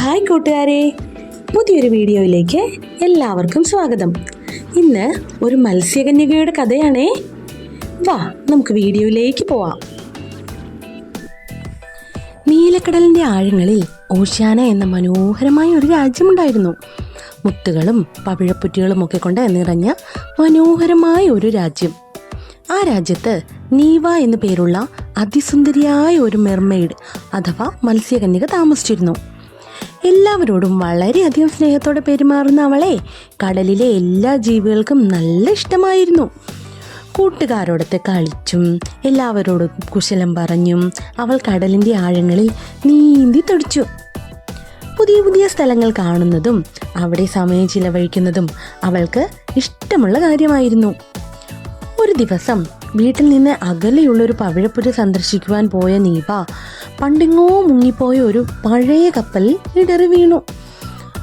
Hi കൂട്ടുകാരെ. പുതിയൊരു വീഡിയോയിലേക്ക് എല്ലാവർക്കും സ്വാഗതം. ഇന്ന് ഒരു മത്സ്യകന്യകയുടെ കഥയാണേ. വാ നമുക്ക് വീഡിയോയിലേക്ക് പോവാം. നീലക്കടലിന്റെ ആഴങ്ങളിൽ ഓഷ്യാന എന്ന മനോഹരമായ ഒരു രാജ്യമുണ്ടായിരുന്നു. മുത്തുകളും പവിഴപ്പുറ്റുകളും ഒക്കെ കൊണ്ട് നിറഞ്ഞ മനോഹരമായ ഒരു രാജ്യം. ആ രാജ്യത്ത് നീവ എന്നു പേരുള്ള അതിസുന്ദരിയായ ഒരു മെർമെയ്ഡ് അഥവാ മത്സ്യകന്യക താമസിച്ചിരുന്നു. എല്ലാവരോടും വളരെയധികം സ്നേഹത്തോടെ പെരുമാറുന്ന അവളെ കടലിലെ എല്ലാ ജീവികൾക്കും നല്ല ഇഷ്ടമായിരുന്നു. കൂട്ടുകാരോടൊത്ത് കളിച്ചും എല്ലാവരോടും കുശലം പറഞ്ഞും അവൾ കടലിന്റെ ആഴങ്ങളിൽ നീന്തി തുടിച്ചു. പുതിയ പുതിയ സ്ഥലങ്ങൾ കാണുന്നതും അവിടെ സമയം ചിലവഴിക്കുന്നതും അവൾക്ക് ഇഷ്ടമുള്ള കാര്യമായിരുന്നു. ഒരു ദിവസം വീട്ടിൽ നിന്ന് അകലെയുള്ള ഒരു സന്ദർശിക്കുവാൻ പോയ നീവ പണ്ടിങ്ങോ മുങ്ങിപ്പോയ ഒരു പഴയ കപ്പലിൽ ഇടറി വീണു.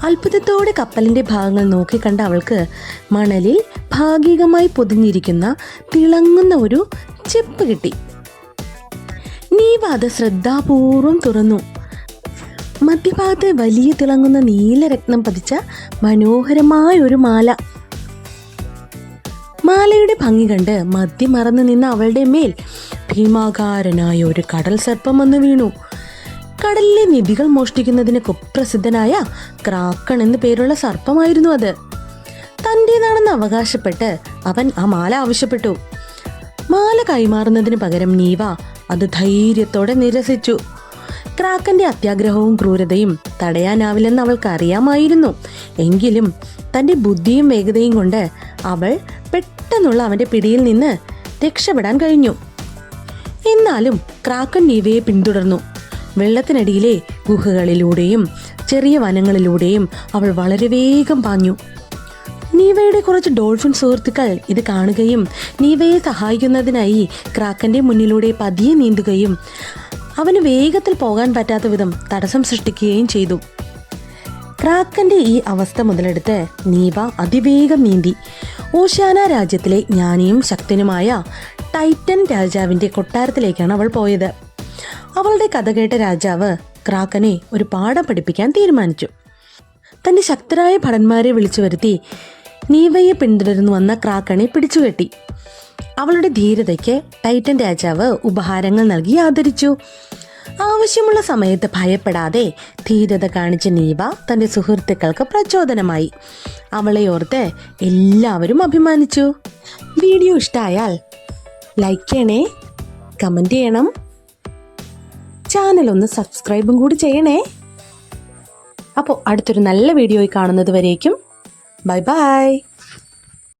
അത്ഭുതത്തോടെ കപ്പലിന്റെ ഭാഗങ്ങൾ നോക്കിക്കണ്ട അവൾക്ക് മണലിൽ ഭാഗികമായി പൊതിഞ്ഞിരിക്കുന്ന തിളങ്ങുന്ന ഒരു ചെപ്പ് കിട്ടി. നീവ അത് ശ്രദ്ധാപൂർവം തുറന്നു. മധ്യഭാഗത്ത് വലിയ തിളങ്ങുന്ന നീലരത്നം പതിച്ച മനോഹരമായ ഒരു മാല. മാലയുടെ ഭംഗി കണ്ട് മദ്യം മറന്നു നിന്ന അവളുടെ മേൽ ഭീമാകാരനായ ഒരു കടൽ സർപ്പം വന്ന് വീണു. കടലിലെ നിധികൾ മോഷ്ടിക്കുന്നതിന് കുപ്രസിദ്ധനായ ക്രാക്കൺ എന്ന് പേരുള്ള സർപ്പമായിരുന്നു അത്. തന്റെതാണെന്ന് അവകാശപ്പെട്ട് അവൻ ആ മാല ആവശ്യപ്പെട്ടു. മാല കൈമാറുന്നതിന് പകരം നീവ അത് ധൈര്യത്തോടെ നിരസിച്ചു. ക്രാക്കന്റെ അത്യാഗ്രഹവും ക്രൂരതയും തടയാനാവില്ലെന്ന് അവൾക്ക് അറിയാമായിരുന്നു എങ്കിലും തന്റെ ബുദ്ധിയും വേഗതയും കൊണ്ട് അവൾ പെട്ടെന്നുള്ള അവന്റെ പിടിയിൽ നിന്ന് രക്ഷപ്പെടാൻ കഴിഞ്ഞു. എന്നാലും ക്രാക്കൻ നീവയെ പിന്തുടർന്നു. വെള്ളത്തിനടിയിലെ ഗുഹകളിലൂടെയും ചെറിയ വനങ്ങളിലൂടെയും അവൾ വളരെ വേഗം പാഞ്ഞു. നീവയുടെ കുറച്ച് ഡോൾഫിൻ സുഹൃത്തുക്കൾ ഇത് കാണുകയും നീവയെ സഹായിക്കുന്നതിനായി ക്രാക്കന്റെ മുന്നിലൂടെ പതിയെ നീന്തുകയും അവന് വേഗത്തിൽ പോകാൻ പറ്റാത്ത വിധം തടസ്സം സൃഷ്ടിക്കുകയും ചെയ്തു. ക്രാക്കന്റെ ഈ അവസ്ഥ മുതലെടുത്ത് നീബ അതിവേഗം നീന്തി. ഓഷ്യാന രാജ്യത്തിലെ ജ്ഞാനിയും ശക്തനുമായ ടൈറ്റൻ രാജാവിന്റെ കൊട്ടാരത്തിലേക്കാണ് അവൾ പോയത്. അവളുടെ കഥ കേട്ട രാജാവ് ക്രാക്കനെ ഒരു പാഠം പഠിപ്പിക്കാൻ തീരുമാനിച്ചു. തന്റെ ശക്തരായ ഭടന്മാരെ വിളിച്ചു വരുത്തി നീവയെ പിന്തുടർന്നു വന്ന ക്രാക്കനെ പിടിച്ചുകെട്ടി. അവളുടെ ധീരതയ്ക്ക് ടൈറ്റൻ രാജാവ് ഉപഹാരങ്ങൾ നൽകി ആദരിച്ചു. ആവശ്യമുള്ള സമയത്ത് ഭയപ്പെടാതെ ധീരത കാണിച്ച നീവ തന്റെ സുഹൃത്തുക്കൾക്ക് പ്രചോദനമായി. അവളെ ഓർത്ത് എല്ലാവരും അഭിമാനിച്ചു. വീഡിയോ ഇഷ്ടമായാൽ ലൈക്ക് ചെയ്യണേ കമന്റ് ചെയ്യണം. ചാനൽ ഒന്ന് സബ്സ്ക്രൈബും കൂടി ചെയ്യണേ. അപ്പോൾ അടുത്തൊരു നല്ല വീഡിയോയിൽ കാണുന്നത് വരേക്കും. Bye bye